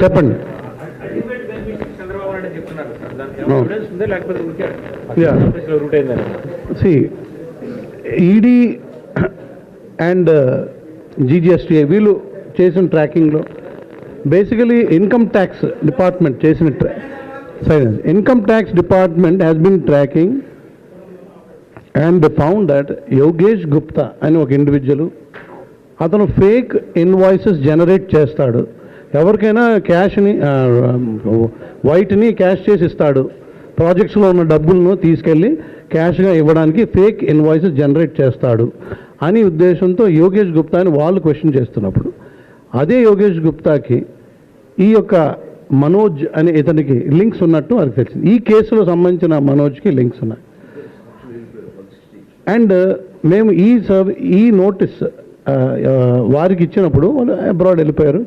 చెప్పండి. C ED and జీజీఎస్టీ వీళ్ళు చేసిన ట్రాకింగ్లో బేసికలీ ఇన్కమ్ ట్యాక్స్ డిపార్ట్మెంట్ చేసిన silence income tax department has been tracking and found that Yogesh Gupta అని ఒక ఇండివిజువల్ అతను ఫేక్ ఇన్వాయిసెస్ జనరేట్ చేస్తాడు. ఎవరికైనా క్యాష్ని వైట్ని క్యాష్ చేసి ఇస్తాడు. ప్రాజెక్ట్స్లో ఉన్న డబ్బులను తీసుకెళ్ళి క్యాష్గా ఇవ్వడానికి ఫేక్ ఇన్వాయిసెస్ జనరేట్ చేస్తాడు అని ఉద్దేశంతో యోగేష్ గుప్తాని వాళ్ళు క్వశ్చన్ చేస్తున్నప్పుడు అదే యోగేష్ గుప్తాకి ఈ యొక్క మనోజ్ అనే ఇతనికి లింక్స్ ఉన్నట్టు వారికి తెలిసింది. ఈ కేసులో సంబంధించిన మనోజ్కి లింక్స్ ఉన్నాయి. అండ్ మేము ఈ సర్వ్ ఈ నోటీస్ వారికి ఇచ్చినప్పుడు వాళ్ళు అబ్రాడ్ వెళ్ళిపోయారు.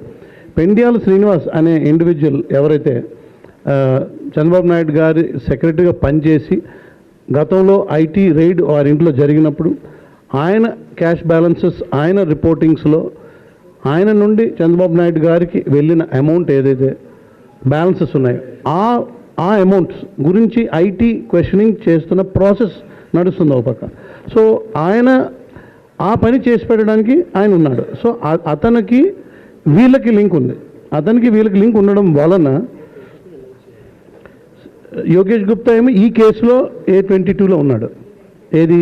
పెండియాల శ్రీనివాస్ అనే ఇండివిజువల్ ఎవరైతే చంద్రబాబు నాయుడు గారి సెక్రటరీగా పనిచేసి గతంలో ఐటీ రైడ్ వారి ఇంట్లో జరిగినప్పుడు ఆయన క్యాష్ బ్యాలెన్సెస్ ఆయన రిపోర్టింగ్స్లో ఆయన నుండి చంద్రబాబు నాయుడు గారికి వెళ్ళిన అమౌంట్ ఏదైతే బ్యాలెన్సెస్ ఉన్నాయో ఆ ఆ అమౌంట్స్ గురించి ఐటీ క్వశ్చనింగ్ చేస్తున్న ప్రాసెస్ నడుస్తుంది ఒక పక్క. సో ఆయన ఆ పని చేసి పెట్టడానికి ఆయన ఉన్నాడు. సో అతనికి వీళ్ళకి లింక్ ఉంది. అతనికి వీళ్ళకి లింక్ ఉండడం వలన యోగేష్ గుప్తా ఏమో ఈ కేసులో ఏ ట్వంటీ టూలో ఉన్నాడు. ఏది?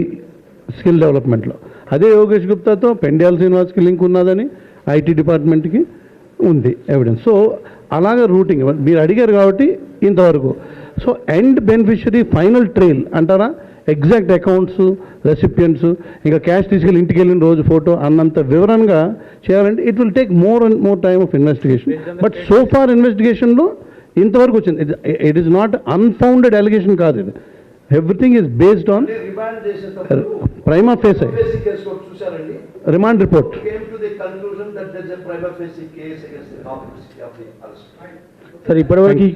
స్కిల్ డెవలప్మెంట్లో. అదే యోగేష్ గుప్తాతో పెండ్యాల శ్రీనివాస్కి లింక్ ఉన్నదని ఐటీ డిపార్ట్మెంట్కి ఉంది ఎవిడెన్స్. సో అలాగే రూటింగ్. మీరు అడిగారు కాబట్టి ఇంతవరకు. So end beneficiary final trail అంటారా? ఎగ్జాక్ట్ అకౌంట్స్ రెసిపియన్స్ ఇంకా క్యాష్ తీసుకెళ్ళి ఇంటికి వెళ్ళిన రోజు ఫోటో అన్నంత వివరంగా చేయాలంటే it will take more and more time of investigation but so far ఇన్వెస్టిగేషన్లో ఇంతవరకు వచ్చింది. It is not unfounded allegation కాదు ఇది. Everything is based on prima facie remand report. Sir ఇప్పటివరకు